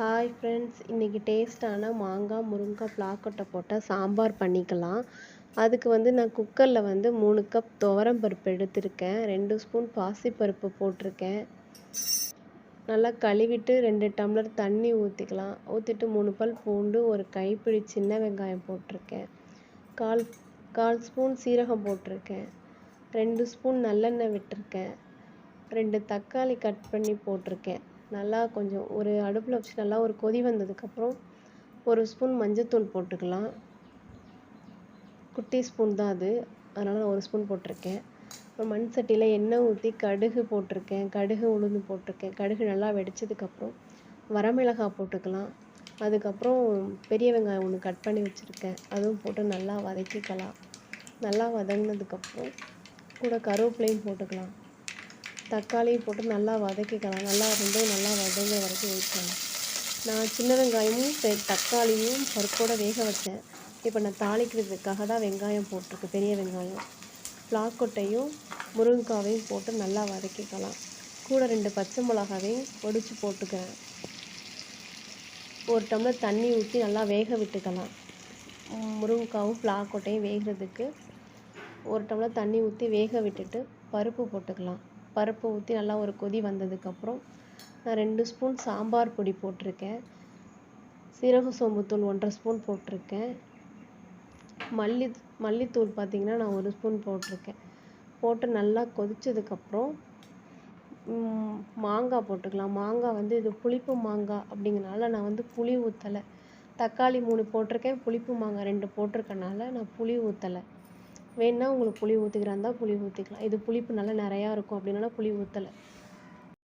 Hi friends இன்றைக்கி டேஸ்ட்டான மாங்காய் முருங்காய் பிளாக்கொட்டை போட்டால் சாம்பார் பண்ணிக்கலாம். அதுக்கு வந்து நான் குக்கரில் வந்து மூணு கப் துவரம் பருப்பு எடுத்திருக்கேன். ரெண்டு ஸ்பூன் பாசிப்பருப்பு போட்டிருக்கேன். நல்லா கழுவிட்டு ரெண்டு டம்ளர் தண்ணி ஊற்றிக்கலாம் ஊற்றிட்டு மூணு பல் பூண்டு ஒரு கைப்பிடி சின்ன வெங்காயம் போட்டிருக்கேன். கால் கால் ஸ்பூன் சீரகம் போட்டிருக்கேன். ரெண்டு ஸ்பூன் நல்லெண்ணெய் விட்டிருக்கேன். ரெண்டு தக்காளி கட் பண்ணி போட்டிருக்கேன். நல்லா கொஞ்சம் ஒரு அடுப்பில் வச்சு நல்லா ஒரு கொதி வந்ததுக்கப்புறம் ஒரு ஸ்பூன் மஞ்சத்தூள் போட்டுக்கலாம். குட்டி ஸ்பூன் தான் அது. அதனால் நான் ஒரு ஸ்பூன் போட்டிருக்கேன். அப்புறம் மண் சட்டியில் எண்ணெய் ஊற்றி கடுகு போட்டிருக்கேன். கடுகு உளுந்து போட்டிருக்கேன். கடுகு நல்லா வெடிச்சதுக்கப்புறம் வரமிளகாய் போட்டுக்கலாம். அதுக்கப்புறம் பெரிய வெங்காயம் ஒன்று கட் பண்ணி வச்சுருக்கேன். அதுவும் போட்டு நல்லா வதக்கிக்கலாம். நல்லா வதங்கினதுக்கப்புறம் கூட கருவேப்பிலையும் போட்டுக்கலாம். தக்காளியும் போட்டு நல்லா வதக்கிக்கலாம். நல்லா ரெண்டும் நல்லா வதங்க வரைக்கும் வெயிட் பண்ணலாம் நான் சின்ன வெங்காயமும் பெ- தக்காளியும் பருப்போட வேக வச்சேன். இப்போ நான் தாளிக்கிறதுக்காக தான் வெங்காயம் போட்டிருக்கு பெரிய வெங்காயம். பிளாக்கொட்டையும் முருங்கைக்காவையும் போட்டு நல்லா வதக்கிக்கலாம். கூட ரெண்டு பச்சை மிளகாவையும் ஒடிச்சு போட்டுக்கிறேன். ஒரு டம்ளர் தண்ணி ஊற்றி நல்லா வேக விட்டுக்கலாம். முருங்கைக்காவும் பிளாக்கொட்டையும் வேகிறதுக்கு ஒரு டம்ளர் தண்ணி ஊற்றி வேக விட்டுட்டு பருப்பு போட்டுக்கலாம். பருப்பு ஊற்றி நல்லா ஒரு கொதி வந்ததுக்கப்புறம் நான் ரெண்டு ஸ்பூன் சாம்பார் பொடி போட்டிருக்கேன். சீரக சோம்புத்தூள் ஒன்றரை ஸ்பூன் போட்டிருக்கேன். மல்லி மல்லித்தூள் பார்த்திங்கன்னா நான் ஒரு ஸ்பூன் போட்டிருக்கேன். போட்டு நல்லா கொதித்ததுக்கப்புறம் மாங்காய் போட்டுக்கலாம். மாங்காய் வந்து இது புளிப்பு மாங்காய் அப்படிங்கிறனால நான் வந்து புளி ஊற்றலை தக்காளி மூணு போட்டிருக்கேன். புளிப்பு மாங்காய் ரெண்டு போட்டிருக்கனால நான் புளி ஊற்றலை வேணுன்னா உங்களுக்கு புளி ஊற்றிக்கிறா இருந்தால் புளி ஊற்றிக்கலாம் இது புளிப்பு நல்லா நிறையா இருக்கும் அப்படின்னா புளி ஊற்றலை